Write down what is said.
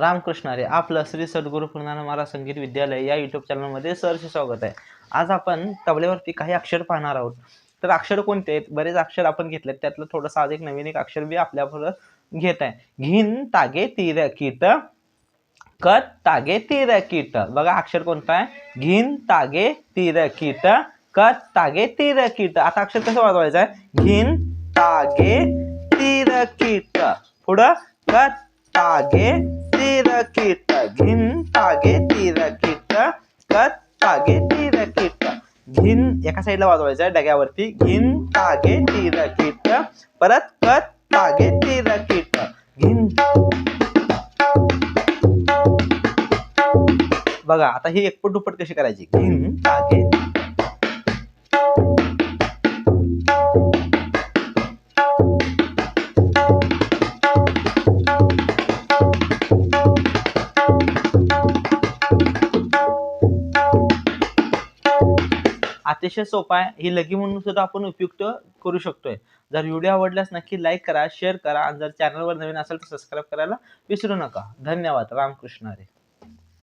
रामकृष्ण अरे आपलं श्री सद्गुरू पूर्णान महाराज संगीत विद्यालय या युट्यूब चॅनलमध्ये सरचे स्वागत आहे. आज आपण तबल्यावरती काही अक्षर पाहणार आहोत. तर अक्षर कोणते आहेत? बरेच अक्षर आपण घेतलेत. त्यातलं थोडंसं आज एक नवीन एक अक्षर बी आपल्याबरोबर घेत आहे. घिन तागे तीर कीट कत तागे तीर कीट बघा अक्षर कोणतं आहे? घिन तागे तीर कीट कत तागे तीर कीट आता अक्षर कसं वाजवायचं आहे? घिन तागे तीर कीट पुढं कत तागे तीर घिन तागे तीर कीट तागे तीर घिन एका साईडला वाजवायचं आहे डग्यावरती घिन तागे तीर परत कट तागे तीर घिन बघा आता ही एकपट दुप्पट कशी करायची घिन तागे अतिशय सोपा आहे. ही लगी म्हणून सुद्धा आपण उपयुक्त करू शकतोय. जर व्हिडिओ आवडल्यास नक्की लाईक करा शेअर करा आणि जर चॅनलवर नवीन असेल तर सबस्क्राईब करायला विसरू नका. धन्यवाद. रामकृष्ण हरी.